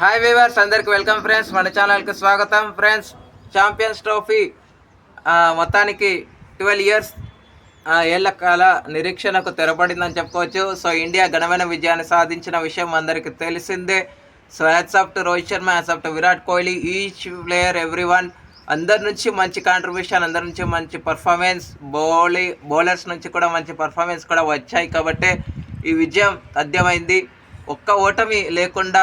Hi viewers అందరికి welcome friends మన ఛానల్కి స్వాగతం. ఫ్రెండ్స్ ఛాంపియన్స్ ట్రోఫీ మొత్తానికి ట్వెల్వ్ ఇయర్స్ ఏళ్ళ కాల నిరీక్షణకు తెరపడిందని చెప్పుకోవచ్చు. సో ఇండియా ఘనమైన విజయాన్ని సాధించిన విషయం అందరికీ తెలిసిందే. So hats off to Rohit Sharma hats off to Virat Kohli each player everyone అందరి నుంచి మంచి కాంట్రిబ్యూషన్ అందరి నుంచి మంచి పర్ఫార్మెన్స్ బౌలీ బౌలర్స్ నుంచి కూడా మంచి పర్ఫార్మెన్స్ కూడా వచ్చాయి. కాబట్టి ఈ విజయం సాధ్యమైంది. ఒక్క ఓటమి లేకుండా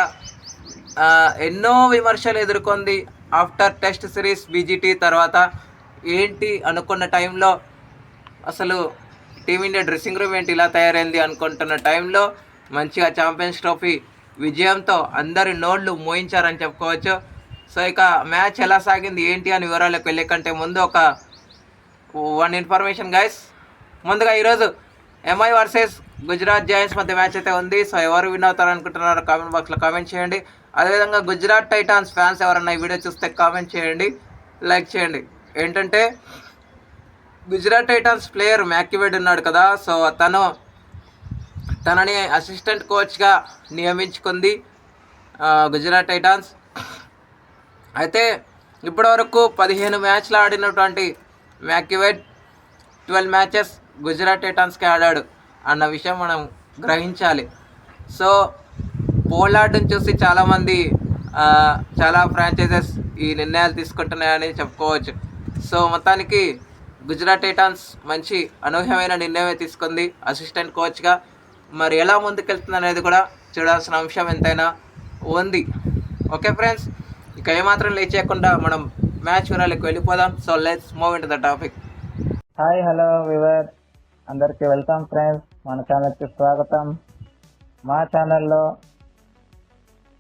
ఎన్నో విమర్శలు ఎదుర్కొంది ఆఫ్టర్ టెస్ట్ సిరీస్ బీజీటీ తర్వాత ఏంటి అనుకున్న టైంలో అసలు టీమిండియా డ్రెస్సింగ్ రూమ్ ఏంటి ఇలా తయారైంది అనుకుంటున్న టైంలో మంచిగా ఛాంపియన్స్ ట్రోఫీ విజయంతో అందరి నోళ్ళు మోయించారని చెప్పుకోవచ్చు. సో ఇక మ్యాచ్ ఎలా సాగింది ఏంటి అని వివరాలకు వెళ్ళే కంటే ముందు ఒక వన్ ఇన్ఫర్మేషన్ గైస్. ముందుగా ఈరోజు ఎంఐ వర్సెస్ గుజరాత్ జాయింట్స్ మధ్య మ్యాచ్ అయితే ఉంది. సో ఎవరు విన్ అవుతారు అనుకుంటున్నారో కామెంట్ బాక్స్లో కామెంట్ చేయండి. అదేవిధంగా గుజరాత్ టైటాన్స్ ఫ్యాన్స్ ఎవరన్నా ఈ వీడియో చూస్తే కామెంట్ చేయండి లైక్ చేయండి. ఏంటంటే గుజరాత్ టైటాన్స్ ప్లేయర్ మ్యాక్యువేడ్ ఉన్నాడు కదా సో తను తనని అసిస్టెంట్ కోచ్గా నియమించుకుంది గుజరాత్ టైటాన్స్ అయితే ఇప్పటివరకు పదిహేను మ్యాచ్లు ఆడినటువంటి మ్యాక్యువేట్ ట్వెల్వ్ మ్యాచెస్ గుజరాత్ టైటాన్స్కి ఆడాడు అన్న విషయం మనం గ్రహించాలి. సో పోలాడడం చూసి చాలామంది చాలా ఫ్రాంచైజెస్ ఈ నిర్ణయాలు తీసుకుంటున్నాయని చెప్పుకోవచ్చు. సో మొత్తానికి గుజరాత్ టైటాన్స్ మంచి అనూహ్యమైన నిర్ణయమే తీసుకుంది. అసిస్టెంట్ కోచ్గా మరి ఎలా ముందుకెళ్తుంది అనేది కూడా చూడాల్సిన అంశం ఎంతైనా ఉంది. ఓకే ఫ్రెండ్స్ ఇక ఏమాత్రం లేచేయకుండా చేయకుండా మనం మ్యాచ్ వివరాలకు వెళ్ళిపోదాం. So let's move in the topic hi hello viewer అందరికీ వెల్కమ్ ఫ్రెండ్స్ మన ఛానల్కి స్వాగతం. మా ఛానల్లో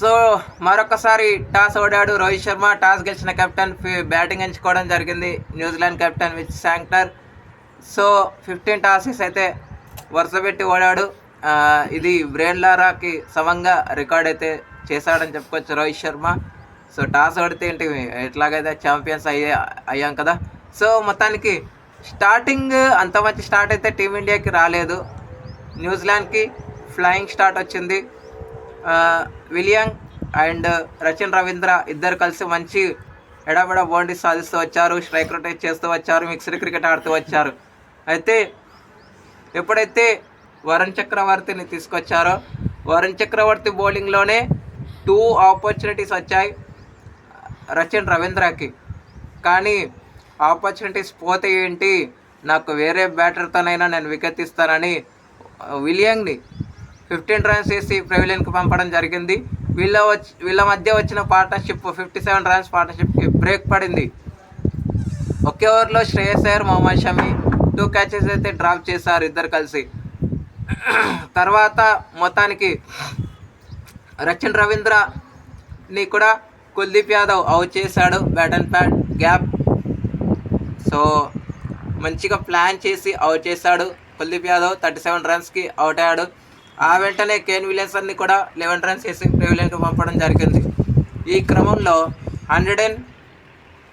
సో మరొకసారి టాస్ ఓడాడు రోహిత్ శర్మ. టాస్ గెలిచిన కెప్టెన్ బ్యాటింగ్ ఎంచుకోవడం జరిగింది. న్యూజిలాండ్ కెప్టెన్ విచ్ శాంక్టర్. సో ఫిఫ్టీన్ టాసెస్ అయితే వరుస పెట్టి ఓడాడు. ఇది బ్రెయిన్ లారాకి సమంగా రికార్డ్ అయితే చేశాడని చెప్పుకోవచ్చు రోహిత్ శర్మ. సో టాస్ ఓడితే ఏంటి ఎట్లాగైతే ఛాంపియన్స్ అయ్యే అయ్యాం కదా. సో మొత్తానికి స్టార్టింగ్ అంత మంచి స్టార్ట్ అయితే టీమిండియాకి రాలేదు. న్యూజిలాండ్కి ఫ్లయింగ్ స్టార్ట్ వచ్చింది. విలియంగ్ అండ్ రచిన్ రవీంద్ర ఇద్దరు కలిసి మంచి ఎడబెడ బౌండరీ సాధిస్తూ వచ్చారు స్ట్రైక్ రొటేట్ చేస్తూ వచ్చారు మిక్స్డ్ క్రికెట్ ఆడుతూ వచ్చారు. అయితే ఎప్పుడైతే వరుణ్ చక్రవర్తిని తీసుకొచ్చారో వరుణ్ చక్రవర్తి బౌలింగ్లోనే టూ ఆపర్చునిటీస్ వచ్చాయి రచిన్ రవీంద్రకి. కానీ ఆపర్చునిటీస్ పోతే ఏంటి? నాకు వేరే బ్యాటర్తోనైనా నేను వికెట్ ఇస్తానని విలియంగ్ని ఫిఫ్టీన్ రన్స్ వేసి ప్రెవిలియన్కి పంపడం జరిగింది. వీళ్ళ వచ్చి వీళ్ళ మధ్య వచ్చిన పార్ట్నర్షిప్ ఫిఫ్టీ సెవెన్ రన్స్ పార్ట్నర్షిప్కి బ్రేక్ పడింది. ఒకే ఓవర్లో శ్రేయస్ అయ్యర్ మొహమ్మద్ షమి టూ క్యాచెస్ అయితే డ్రాప్ చేశారు ఇద్దరు కలిసి. తర్వాత మొత్తానికి రచిన్ రవీంద్రని కూడా కుల్దీప్ యాదవ్ అవుట్ చేశాడు. Bat and pad gap so మంచిగా ప్లాన్ చేసి అవుట్ చేశాడు. కుల్దీప్ యాదవ్ థర్టీ సెవెన్ రన్స్కి అవుట్ అయ్యాడు. ఆ వెంటనే కేన్ విలియమ్సన్ని కూడా లెవెన్ రన్స్ చేసి ప్రివిలియన్కి పంపడం జరిగింది. ఈ క్రమంలో hundred and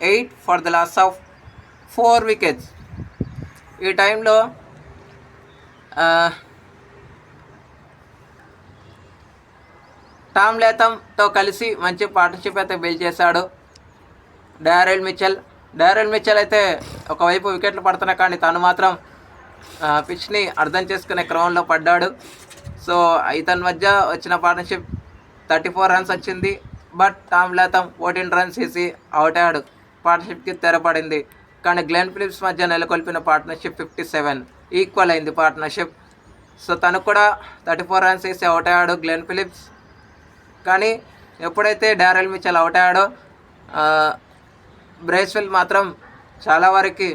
eight for the loss of four wickets. ఈ టైంలో టామ్ లేతంతో కలిసి మంచి పార్ట్నర్షిప్ అయితే బిల్డ్ చేశాడు. Daryl Mitchell. డారెల్ మిచెల్ అయితే ఒకవైపు వికెట్లు పడుతున్నా కానీ తను మాత్రం పిచ్ని అర్థం చేసుకునే క్రమంలో పడ్డాడు. సో ఇతని మధ్య వచ్చిన పార్ట్నర్షిప్ థర్టీ ఫోర్ రన్స్ వచ్చింది. But Tom Latham fourteen runs వేసి అవుట్ అయ్యాడు. పార్ట్నర్షిప్కి తెరపడింది. కానీ గ్లెన్ ఫిలిప్స్ మధ్య నెలకొల్పిన పార్ట్నర్షిప్ ఫిఫ్టీ సెవెన్ ఈక్వల్ అయింది పార్ట్నర్షిప్ సో తను కూడా థర్టీ ఫోర్ రన్స్ వేసి అవుట్ అయ్యాడు గ్లెన్ ఫిలిప్స్ కానీ ఎప్పుడైతే డారెల్ మిచల్ అవుట్ అయ్యాడో బ్రేస్వెల్ మాత్రం చాలా వరకు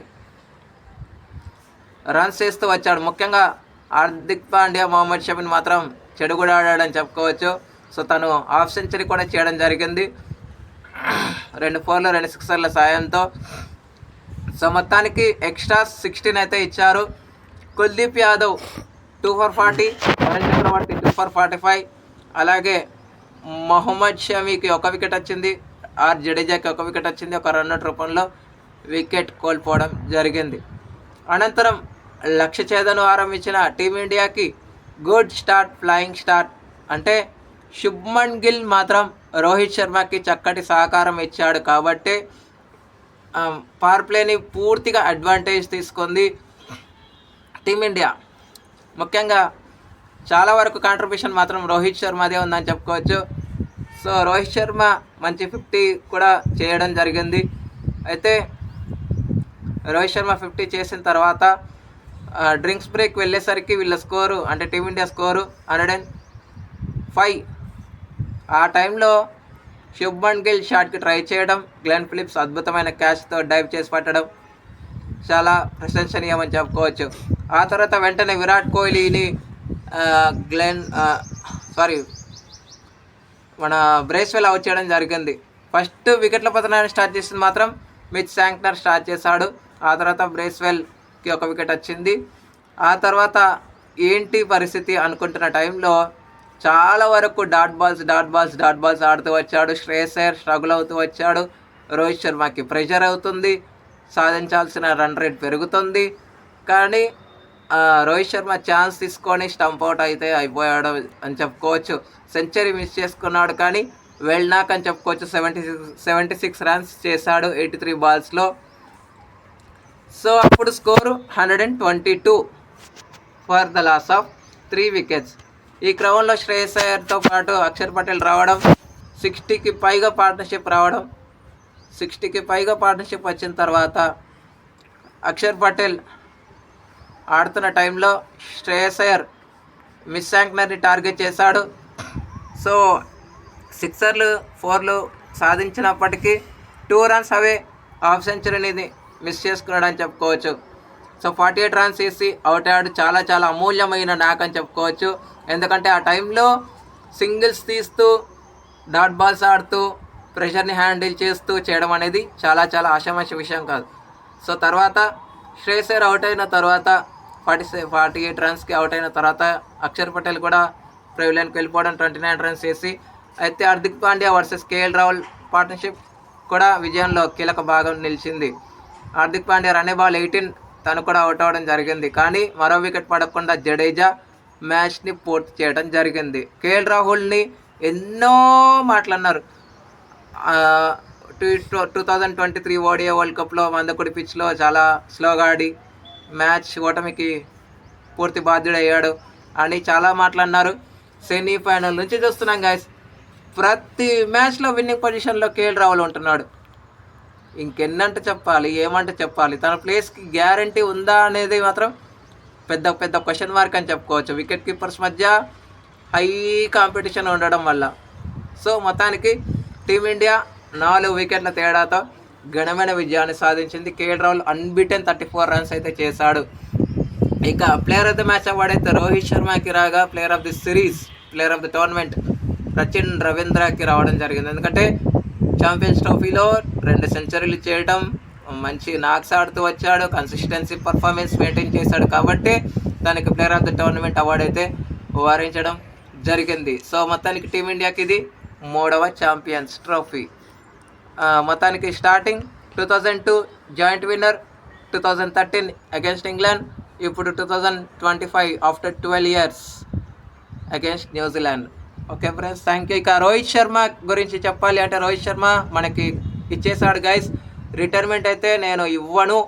రన్స్ చేస్తూ వచ్చాడు. ముఖ్యంగా హార్దిక్ పాండ్యా మొహమ్మద్ షమిని మాత్రం చెడు కూడా ఆడాడని చెప్పుకోవచ్చు. సో తను హాఫ్ సెంచరీ కూడా చేయడం జరిగింది. రెండు ఫోర్లు రెండు సిక్సర్ల సాయంతో. సో మొత్తానికి ఎక్స్ట్రా సిక్స్టీన్ అయితే ఇచ్చారు. Kuldeep Yadav two for forty Varun Chakravarthy two for forty five అలాగే మొహమ్మద్ షమీకి ఒక వికెట్ వచ్చింది. ఆర్ జడేజాకి ఒక వికెట్ వచ్చింది. ఒక రెండు రూపంలో వికెట్ కోల్పోవడం జరిగింది. అనంతరం లక్ష్య చేదను ఆరంభించిన టీమిండియాకి గుడ్ స్టార్ట్ ఫ్లయింగ్ స్టార్ట్ అంటే శుభ్మన్ గిల్ మాత్రం రోహిత్ శర్మకి చక్కటి సహకారం ఇచ్చాడు కాబట్టి పవర్ ప్లేని పూర్తిగా అడ్వాంటేజ్ తీసుకుంది టీమిండియా ముఖ్యంగా చాలా వరకు కాంట్రిబ్యూషన్ మాత్రం రోహిత్ శర్మదే ఉందని చెప్పుకోవచ్చు. సో రోహిత్ శర్మ మంచి ఫిఫ్టీ కూడా చేయడం జరిగింది. అయితే రోహిత్ శర్మ ఫిఫ్టీ చేసిన తర్వాత డ్రింక్స్ బ్రేక్ వెళ్ళేసరికి వీళ్ళ స్కోరు అంటే team India score hundred and five. ఆ టైంలో శుభ్మన్ గిల్ షాట్కి ట్రై చేయడం గ్లెన్ ఫిలిప్స్ అద్భుతమైన క్యాచ్తో డైవ్ చేసి పట్టడం చాలా ప్రశంసనీయమని చెప్పుకోవచ్చు. ఆ తర్వాత వెంటనే విరాట్ కోహ్లీని గ్లెన్ సారీ మన బ్రేస్వెల్ అవుట్ చేయడం జరిగింది. ఫస్ట్ వికెట్ల పతనాన్ని స్టార్ట్ చేసింది మాత్రం మిచ్ శాంక్నర్ స్టార్ట్ చేశాడు. ఆ తర్వాత బ్రేస్వెల్కి ఒక వికెట్ వచ్చింది. ఆ తర్వాత ఏంటి పరిస్థితి అనుకుంటున్న టైంలో చాలా వరకు dot balls dot balls dot balls ఆడుతూ వచ్చాడు. శ్రేయస్ అయ్యర్ స్ట్రగుల్ అవుతూ వచ్చాడు. రోహిత్ శర్మకి ప్రెషర్ అవుతుంది. సాధించాల్సిన రన్ రేట్ పెరుగుతుంది. కానీ రోహిత్ శర్మ ఛాన్స్ తీసుకొని స్టంప్ అవుట్ అయితే అయిపోయాడు అని చెప్పుకోవచ్చు. సెంచరీ మిస్ చేసుకున్నాడు కానీ వెళ్ళినాక అని చెప్పుకోవచ్చు. Seventy six seventy six runs చేశాడు ఎయిటీ త్రీ బాల్స్లో సో అప్పుడు score hundred and twenty two for the loss of three wickets. ఈ క్రమంలో శ్రేయస్ అయ్యర్తో పాటు అక్షర్ పటేల్ రావడం సిక్స్టీకి పైగా పార్ట్నర్షిప్ రావడం సిక్స్టీకి పైగా పార్ట్నర్షిప్ వచ్చిన తర్వాత అక్షర్ పటేల్ ఆడుతున్న టైంలో శ్రేయస్ అయ్యర్ మిస్ శాంక్నర్ని టార్గెట్ చేశాడు. సో సిక్సర్లు ఫోర్లు సాధించినప్పటికీ టూ రన్స్ అవే హాఫ్ సెంచరీని మిస్ చేసుకున్నాడని చెప్పుకోవచ్చు. సో ఫార్టీ ఎయిట్ రన్స్ వేసి అవుట్ అయ్యాడు. చాలా చాలా అమూల్యమైన నాక్ అని చెప్పుకోవచ్చు. ఎందుకంటే ఆ టైంలో సింగిల్స్ తీస్తూ డాట్ బాల్స్ ఆడుతూ ప్రెషర్ని హ్యాండిల్ చేస్తూ చేయడం అనేది చాలా చాలా ఆషామాషి విషయం కాదు. సో తర్వాత శ్రేయసర్ అవుట్ అయిన తర్వాత ఫార్టీ ఫార్టీ ఎయిట్ రన్స్కి అవుట్ అయిన తర్వాత అక్షర్ పటేల్ కూడా ప్రెవిలియన్కి వెళ్ళిపోవడం ట్వంటీ నైన్ రన్స్ వేసి అయితే Hardik Pandya versus KL Rahul partnership కూడా విజయంలో కీలక భాగం నిలిచింది. హార్దిక్ పాండ్యా రన్నే బాల్ ఎయిటీన్ తను కూడా అవుట్ అవ్వడం జరిగింది. కానీ మరో వికెట్ పడకుండా జడేజా మ్యాచ్ని పూర్తి చేయడం జరిగింది. కేఎల్ రాహుల్ని ఎన్నో మాటలన్నారు. Two two thousand twenty three ODI world కప్లో మందకుడి పిచ్లో చాలా స్లోగా ఆడి మ్యాచ్ ఓటమికి పూర్తి బాధ్యుడయ్యాడు అని చాలా మాట్లాడినారు సెమీఫైనల్ నుంచి చూస్తున్నాం గాయస్ ప్రతి మ్యాచ్లో విన్నింగ్ పొజిషన్లో కేఎల్ రాహుల్ ఉంటున్నాడు. ఇంకెన్నంట చెప్పాలి ఏమంటే చెప్పాలి? తన ప్లేస్కి గ్యారంటీ ఉందా అనేది మాత్రం పెద్ద పెద్ద క్వశ్చన్ మార్క్ అని చెప్పుకోవచ్చు. వికెట్ కీపర్స్ మధ్య హై కాంపిటీషన్ ఉండడం వల్ల. సో మొత్తానికి టీమిండియా నాలుగు వికెట్ల తేడాతో ఘనమైన విజయాన్ని సాధించింది. KL Rahul unbeaten thirty four runs అయితే చేశాడు. ఇక player of the match award అయితే రోహిత్ శర్మకి రాగా player of the series player of the tournament Sachin రవీంద్రకి రావడం జరిగింది. ఎందుకంటే ఛాంపియన్స్ ట్రోఫీలో రెండు సెంచరీలు చేయడం మంచి నాక్స్ ఆడుతూ వచ్చాడు కన్సిస్టెన్సీ పర్ఫార్మెన్స్ మెయింటైన్ చేశాడు కాబట్టి దానికి player of the tournament award అయితే వారించడం జరిగింది. సో మొత్తానికి టీమిండియాకి ఇది మూడవ ఛాంపియన్స్ ట్రోఫీ మొత్తానికి starting two thousand two joint winner two thousand thirteen against England ఇప్పుడు two thousand twenty five after twelve years against New Zealand okay friends thank you ఇక రోహిత్ శర్మ గురించి చెప్పాలి అంటే రోహిత్ శర్మ మనకి ఇచ్చేసాడు గైస్ రిటైర్మెంట్ అయితే నేను ఇవ్వను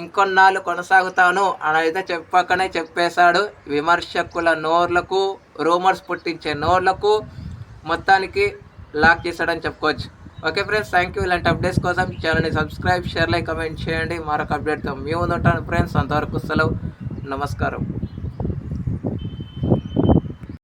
ఇంకొన్నాళ్ళు కొనసాగుతాను అని అయితే చెప్పకనే చెప్పేశాడు. విమర్శకుల నోర్లకు రూమర్స్ పుట్టించే నోర్లకు మొత్తానికి లాక్ చేశాడని చెప్పుకోవచ్చు. ఓకే ఫ్రెండ్స్ థ్యాంక్ యూ ఇలాంటి అప్డేట్స్ కోసం ఛానల్ని సబ్స్క్రైబ్ షేర్ లైక్ కమెంట్ చేయండి. మరొక అప్డేట్తో మీ ముందు ఉంటాను ఫ్రెండ్స్. అంతవరకు సెలవు. నమస్కారం.